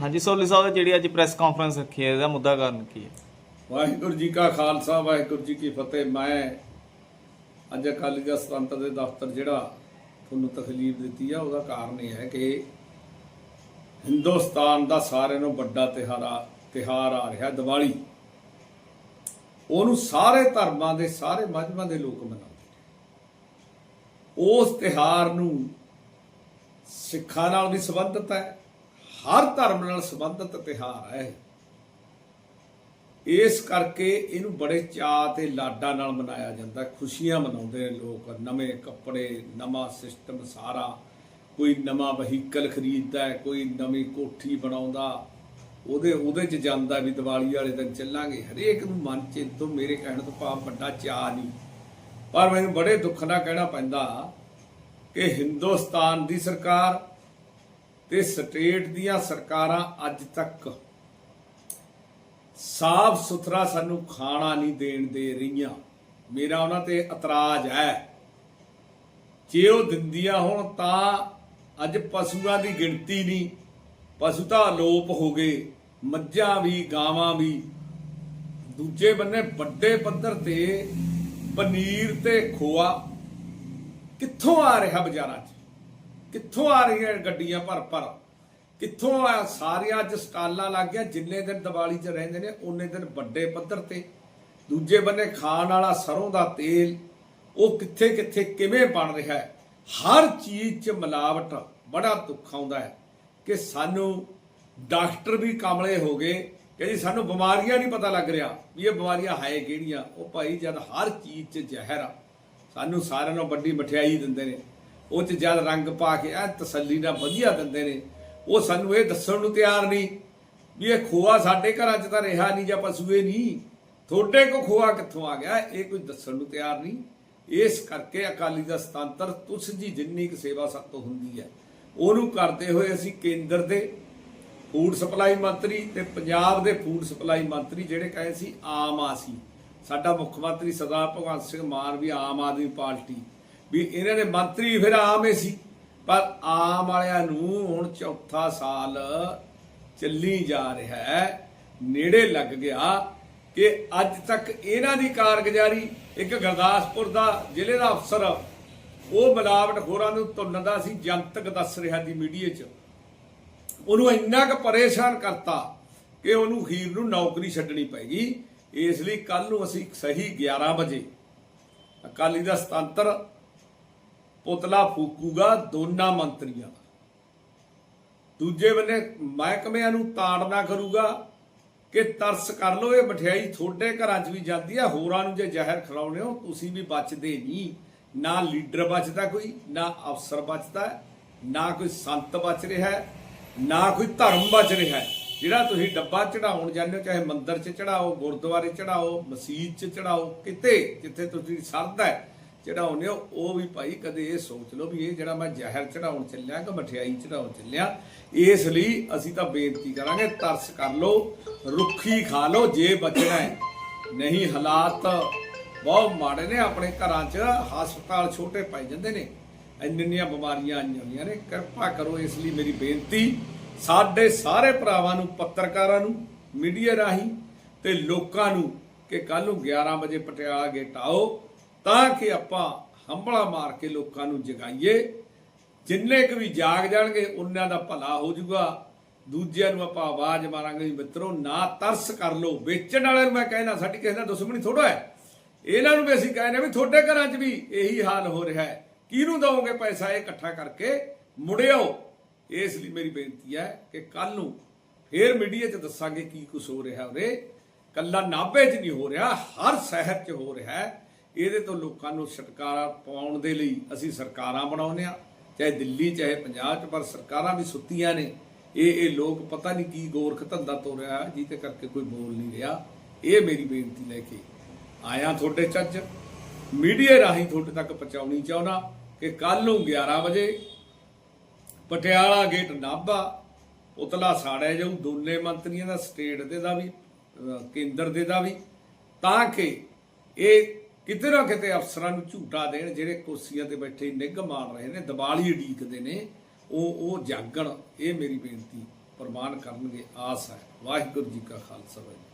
ਹਾਂਜੀ ਸੋਲੀ ਸਾਹਿਬ ਜਿਹੜੀ ਅੱਜ ਪ੍ਰੈਸ ਕਾਨਫਰੰਸ ਰੱਖੀ ਹੈ, ਇਹਦਾ ਮੁੱਦਾ ਕਾਰਨ ਕੀ ਹੈ? ਵਾਹਿਗੁਰੂ ਜੀ ਕਾ ਖਾਲਸਾ, ਵਾਹਿਗੁਰੂ ਜੀ ਕੀ ਫਤਿਹ। ਮੈਂ ਅੱਜ ਅਕਾਲੀ ਦਲ ਸਤੰਤਰ ਦੇ ਦਫ਼ਤਰ ਜਿਹੜਾ ਤੁਹਾਨੂੰ ਤਕਲੀਫ ਦਿੱਤੀ ਆ, ਉਹਦਾ ਕਾਰਨ ਇਹ ਹੈ ਕਿ ਹਿੰਦੁਸਤਾਨ ਦਾ ਸਾਰਿਆਂ ਨੂੰ ਵੱਡਾ ਤਿਹਾਰਾ ਤਿਹਾਰ ਆ ਰਿਹਾ ਦੀਵਾਲੀ। ਉਹਨੂੰ ਸਾਰੇ ਧਰਮਾਂ ਦੇ, ਸਾਰੇ ਮਜ਼੍ਹਬਾਂ ਦੇ ਲੋਕ ਮਨਾਉਂਦੇ ਨੇ। ਉਸ ਤਿਹਾਰ ਨੂੰ ਸਿੱਖਾਂ ਨਾਲ ਵੀ ਸੰਬੰਧਿਤ ਹੈ ਹਰ ਧਰਮ ਨਾਲ ਸੰਬੰਧਿਤ ਤਿਹਾਰ ਹੈ ਇਸ ਕਰਕੇ ਇਹਨੂੰ ਬੜੇ ਚਾਅ ਤੇ ਲਾਡਾ ਨਾਲ ਮਨਾਇਆ ਜਾਂਦਾ। ਖੁਸ਼ੀਆਂ ਮਨਾਉਂਦੇ ਨੇ ਲੋਕ। ਨਵੇਂ ਕੱਪੜੇ, ਨਵਾਂ ਸਿਸਟਮ ਸਾਰਾ। ਕੋਈ ਨਵਾਂ ਵਹੀਕਲ ਖਰੀਦਦਾ ਕੋਈ ਨਵੀਂ ਕੋਠੀ ਬਣਾਉਂਦਾ। ਉਹਦੇ ਉਹਦੇ ਚ ਜਾਂਦਾ ਵੀ ਦੀਵਾਲੀ ਵਾਲੇ ਦਿਨ ਚੱਲਾਂਗੇ। ਹਰੇਕ ਨੂੰ ਮਨ ਚ ਤੋਂ ਮੇਰੇ ਕਹਿਣ ਤੋਂ ਭਾਵ ਵੱਡਾ ਚਾਅ ਨਹੀਂ। ਪਰ ਮੈਨੂੰ ਬੜੇ ਦੁੱਖ ਨਾਲ ਕਹਿਣਾ ਪੈਂਦਾ ਕਿ ਹਿੰਦੁਸਤਾਨ ਦੀ ਸਰਕਾਰ ਤੇ ਸਟੇਟ ਦੀਆਂ ਸਰਕਾਰਾਂ ਅੱਜ ਤੱਕ ਸਾਫ਼ ਸੁਥਰਾ ਸਾਨੂੰ ਖਾਣਾ ਨਹੀਂ ਦੇਣ ਦੇ ਰਹੀਆਂ। ਮੇਰਾ ਉਹਨਾਂ ਤੇ ਇਤਰਾਜ਼ ਹੈ। ਜੇ ਉਹ ਦਿੰਦੀਆਂ ਹੋਣ ਤਾਂ ਅੱਜ ਪਸ਼ੂਆਂ ਦੀ ਗਿਣਤੀ ਨਹੀਂ, ਪਸ਼ੂ ਤਾਂ ਅਲੋਪ ਹੋ ਗਏ, ਮੱਝਾਂ ਵੀ, ਗਾਵਾਂ ਵੀ। ਦੂਜੇ ਬੰਨੇ ਵੱਡੇ ਪੱਧਰ ਤੇ ਪਨੀਰ ਤੇ ਖੋਆ। ਕਿੱਥੋਂ ਆ ਰਿਹਾ ਬਾਜ਼ਾਰਾਂ 'ਚ? ਕਿੱਥੋਂ ਆ ਰਹੀਆਂ ਗੱਡੀਆਂ ਭਰ ਭਰ? ਕਿੱਥੋਂ ਆ ਸਾਰੀਆਂ ਅੱਜ ਸਟਾਲਾਂ ਲੱਗ ਗਿਆ ਜਿੰਨੇ ਦਿਨ ਦੀਵਾਲੀ 'ਚ ਰਹਿੰਦੇ ਨੇ ਉਹਨੇ ਦਿਨ ਵੱਡੇ ਪੱਧਰ ਤੇ। ਦੂਜੇ ਬੰਨੇ ਖਾਣ ਵਾਲਾ ਸਰੋਂ ਦਾ ਤੇਲ, ਉਹ ਕਿੱਥੇ ਕਿੱਥੇ ਕਿਵੇਂ ਬਣ ਰਿਹਾ ਹੈ? ਹਰ ਚੀਜ਼ 'ਚ ਮਿਲਾਵਟ ਬੜਾ ਦੁੱਖ ਆਉਂਦਾ ਹੈ ਕਿ ਸਾਨੂੰ ਡਾਕਟਰ ਵੀ ਕਾਮਲੇ ਹੋ ਗਏ, ਕਿ ਜੀ ਸਾਨੂੰ ਬਿਮਾਰੀਆਂ ਨਹੀਂ ਪਤਾ ਲੱਗ ਰਿਹਾ ਵੀ ਇਹ ਬਿਮਾਰੀਆਂ ਹੈ ਕਿਹੜੀਆਂ। ਉਹ ਭਾਈ ਜਦ ਹਰ ਚੀਜ਼ 'ਚ ਜ਼ਹਿਰ ਆ, ਸਾਨੂੰ ਸਾਰਿਆਂ ਨੂੰ ਵੱਡੀ ਮਠਿਆਈ ਦਿੰਦੇ ਨੇ। ਉਹ 'ਚ ਜਦ ਰੰਗ ਪਾ ਕੇ ਐ ਤਸੱਲੀ ਨਾਲ ਵਧੀਆ ਦਿੰਦੇ ਨੇ, ਉਹ ਸਾਨੂੰ ਇਹ ਦੱਸਣ ਨੂੰ ਤਿਆਰ ਨਹੀਂ ਵੀ ਇਹ ਖੋਆ ਸਾਡੇ ਘਰਾਂ 'ਚ ਤਾਂ ਰਿਹਾ ਨਹੀਂ ਜਾਂ ਪਸ਼ੂਏ ਨਹੀਂ। ਤੁਹਾਡੇ ਕੋ ਖੋਆ ਕਿੱਥੋਂ ਆ ਗਿਆ? ਇਹ ਕੋਈ ਦੱਸਣ ਨੂੰ ਤਿਆਰ ਨਹੀਂ। ਇਸ ਕਰਕੇ ਅਕਾਲੀ ਦਾ ਸਤਾਂਤਰ, ਤੁਸ ਜੀ ਜਿੰਨੀ ਕੁ ਸੇਵਾ ਸਭ ਤੋਂ ਹੁੰਦੀ ਹੈ, ਉਹਨੂੰ ਕਰਦੇ ਹੋਏ ਅਸੀਂ ਕੇਂਦਰ ਦੇ ਫੂਡ ਸਪਲਾਈ ਮੰਤਰੀ ਤੇ ਪੰਜਾਬ ਦੇ ਫੂਡ ਸਪਲਾਈ ਮੰਤਰੀ ਜਿਹੜੇ ਕਹੇ ਸੀ, ਆਮ ਆ ਸੀ ਸਾਡਾ ਮੁੱਖ ਮੰਤਰੀ ਸਰਦਾਰ ਭਗਵੰਤ ਸਿੰਘ ਮਾਨ ਵੀ ਆਮ ਆਦਮੀ ਪਾਰਟੀ। ਵੀ ਇਹਨਾਂ ਦੇ ਮੰਤਰੀ ਫਿਰ ਆਮ ਹੀ ਸੀ। ਪਰ ਆਮ ਵਾਲਿਆਂ ਨੂੰ ਹੁਣ ਚੌਥਾ ਸਾਲ ਚੱਲੀ ਜਾ ਰਿਹਾ ਹੈ। ਨੇੜੇ ਲੱਗ ਗਿਆ ਕਿ ਅੱਜ ਤੱਕ ਇਹਨਾਂ ਦੀ ਕਾਰਗੁਜ਼ਾਰੀ ਇੱਕ ਗੁਰਦਾਸਪੁਰ ਦਾ ਜ਼ਿਲ੍ਹੇ ਦਾ ਅਫਸਰ, ਉਹ ਮਿਲਾਵਟ ਖੋਰਾਂ ਨੂੰ ਤੁੰਨਦਾ ਸੀ, ਜਨਤਕ ਦੱਸ ਰਿਹਾ ਦੀ ਮੀਡੀਆ 'ਚ। ਉਹਨੂੰ ਇੰਨਾ ਕੁ ਪਰੇਸ਼ਾਨ ਕਰਤਾ ਕਿ ਉਹਨੂੰ ਖੀਰ ਨੂੰ ਨੌਕਰੀ ਛੱਡਣੀ ਪੈਗੀ ਇਸ ਲਈ ਕੱਲ ਨੂੰ ਅਸੀਂ ਸਹੀ 11 ਵਜੇ, ਅਕਾਲੀ ਦਾ ਸਤੰਤਰ ਪੁਤਲਾ ਫੂਕੂਗਾ ਦੋਨਾਂ ਮੰਤਰੀਆਂ ਦਾ। ਦੂਜੇ ਬੰਨੇ ਮਹਿਕਮਿਆਂ ਨੂੰ ਤਾੜਨਾ ਕਰੂਗਾ ਕਿ ਤਰਸ ਕਰ ਲਓ, ਇਹ ਮਠਿਆਈ ਤੁਹਾਡੇ ਘਰਾਂ 'ਚ ਵੀ ਜਾਂਦੀ ਆ, ਹੋਰਾਂ ਨੂੰ ਜੇ ਜ਼ਹਿਰ ਖਿਲਾਉਣੇ ਹੋ, ਤੁਸੀਂ ਵੀ ਬਚਦੇ ਨਹੀਂ। ਨਾ ਲੀਡਰ ਬਚਦਾ ਕੋਈ, ਨਾ ਅਫਸਰ ਬਚਦਾ, ਨਾ ਕੋਈ ਸੰਤ ਬਚ ਰਿਹਾ, ਨਾ ਕੋਈ ਧਰਮ ਬਚ ਰਿਹਾ। ਜਿਹੜਾ ਤੁਸੀਂ ਡੱਬਾ ਚੜਾਉਣ ਜਾਂਦੇ ਹੋ, ਚਾਹੇ ਮੰਦਰ 'ਚ ਚੜਾਓ, ਗੁਰਦੁਆਰੇ ਚੜਾਓ, ਮਸਜਿਦ 'ਚ ਚੜਾਓ, ਕਿਤੇ, ਜਿੱਥੇ ਤੁਸੀਂ ਸਰਦਾ ਹੈ ਚੜਾਉਂਦੇ ਹੋ ਉਹ ਵੀ ਭਾਈ ਕਦੇ ਇਹ ਸੋਚ ਲਓ ਵੀ ਇਹ ਜਿਹੜਾ ਮੈਂ ਜ਼ਹਿਰ ਚੜਾਉਣ ਚੱਲਿਆ ਕਿ ਮਠਿਆਈ ਚੜਾਉਣ ਚੱਲਿਆ, ਇਸ ਲਈ ਅਸੀਂ ਤਾਂ ਬੇਨਤੀ ਕਰਾਂਗੇ ਤਰਸ ਕਰ ਲਓ, ਰੁੱਖੀ ਖਾ ਲਓ ਜੇ ਬਚਣਾ ਹੈ। ਨਹੀਂ, ਹਾਲਾਤ ਬਹੁਤ ਮਾੜੇ ਨੇ, ਆਪਣੇ ਘਰਾਂ 'ਚ ਹਸਪਤਾਲ ਛੋਟੇ ਪਾਈ ਜਾਂਦੇ ਨੇ। ਇੰਨੀਆਂ ਬਿਮਾਰੀਆਂ ਆਈਆਂ ਹੋਈਆਂ ਨੇ, ਕਿਰਪਾ ਕਰੋ ਇਸ ਲਈ ਮੇਰੀ ਬੇਨਤੀ। ਸਾਡੇ ਸਾਰੇ ਭਰਾਵਾਂ ਨੂੰ, ਪੱਤਰਕਾਰਾਂ ਨੂੰ, ਮੀਡੀਆ ਰਾਹੀਂ ਤੇ ਲੋਕਾਂ ਨੂੰ ਕਿ ਕੱਲ ਨੂੰ 11 ਵਜੇ ਪਟਿਆਲਾ ਗੇਟ ਆਓ। ਤਾਂ ਕਿ ਆਪਾਂ ਹੰਬਲਾ ਮਾਰ ਕੇ ਲੋਕਾਂ ਨੂੰ ਜਗਾਈਏ। ਜਿੰਨੇ ਕੁ ਵੀ ਜਾਗ ਜਾਣਗੇ ਉਹਨਾਂ ਦਾ ਭਲਾ ਹੋ ਜਾਊਗਾ। ਦੂਜਿਆਂ ਨੂੰ ਆਪਾਂ ਆਵਾਜ਼ ਮਾਰਾਂਗੇ, ਵੀ ਮਿੱਤਰੋ, ਨਾ ਤਰਸ ਕਰ ਲੋ ਵੇਚਣ ਵਾਲਿਆਂ ਨੂੰ ਮੈਂ ਕਹਿਣਾ ਸਾਡੀ ਕਿਸੇ ਦਾ ਦੁਸ਼ਮਣੀ ਥੋੜਾ ਹੈ। ਇਹਨਾਂ ਨੂੰ ਵੀ ਅਸੀਂ ਕਹਿੰਦੇ ਵੀ ਤੁਹਾਡੇ ਘਰਾਂ 'ਚ ਵੀ ਇਹੀ ਹਾਲ ਹੋ ਰਿਹਾ ਹੈ। ਕਿਹਨੂੰ ਦਵੋਗੇ ਪੈਸਾ ਇਹ ਇਕੱਠਾ ਕਰਕੇ? ਮੁੜਿਓ, ਇਸ ਲਈ ਮੇਰੀ ਬੇਨਤੀ ਹੈ ਕਿ ਕੱਲ ਨੂੰ ਫੇਰ ਮੀਡੀਆ 'ਚ ਦੱਸਾਂਗੇ ਕੀ ਕੁਝ ਹੋ ਰਿਹਾ ਉਰੇ। ਕੱਲਾ ਨਾਭੇ 'ਚ ਨਹੀਂ ਹੋ ਰਿਹਾ, ਹਰ ਸ਼ਹਿਰ 'ਚ ਹੋ ਰਿਹਾ ਹੈ। ਇਹਦੇ ਤੋਂ ਲੋਕਾਂ ਨੂੰ ਛੁਟਕਾਰਾ ਪਾਉਣ ਦੇ ਲਈ ਅਸੀਂ ਸਰਕਾਰਾਂ ਬਣਾਉਂਦੇ ਆ, ਚਾਹੇ ਦਿੱਲੀ, ਚਾਹੇ ਪੰਜਾਬ 'ਚ, ਪਰ ਸਰਕਾਰਾਂ ਵੀ ਸੁੱਤੀਆਂ ਨੇ। ਇਹ ਇਹ ਲੋਕ ਪਤਾ ਨਹੀਂ ਕੀ ਗੋਰਖ ਧੰਦਾ ਤੋਰਿਆ ਜਿਹਦੇ ਕਰਕੇ ਕੋਈ ਬੋਲ ਨਹੀਂ ਰਿਹਾ। ਇਹ ਮੇਰੀ ਬੇਨਤੀ ਲੈ ਕੇ ਆਇਆ ਤੁਹਾਡੇ ਚੱਜ। ਮੀਡੀਆ ਰਾਹੀਂ ਤੁਹਾਡੇ ਤੱਕ ਪਹੁੰਚਾਉਣੀ ਚਾਹੁੰਦਾ ਕਿ ਕੱਲ ਨੂੰ 11 ਵਜੇ ਪਟਿਆਲਾ ਗੇਟ ਨਾਭਾ, ਉਤਲਾ ਸਾੜਿਆ ਜਾਊ, ਦੋਨੇ ਮੰਤਰੀਆਂ ਦਾ ਸਟੇਟ ਦੇ ਦਾ ਵੀ ਕੇਂਦਰ ਦੇ ਦਾ ਵੀ, ਤਾਂ ਕਿ ਇਹ ਕਿਤੇ ਨਾ ਕਿਤੇ ਅਫਸਰਾਂ ਨੂੰ ਝੂਟਾ ਦੇਣ, ਜਿਹੜੇ ਕੁਰਸੀਆਂ ਤੇ ਬੈਠੇ ਨਿੱਘ ਮਾਰ ਰਹੇ ਨੇ ਦਿਵਾਲੀ ਉਡੀਕਦੇ ਨੇ, ਉਹ ਉਹ ਜਾਗਣ। ਇਹ ਮੇਰੀ ਬੇਨਤੀ, ਪ੍ਰਮਾਣ ਕਰਨਗੇ, ਆਸ ਹੈ। ਵਾਹਿਗੁਰੂ ਜੀ ਕਾ ਖਾਲਸਾ, ਵਾਹਿਗੁਰੂ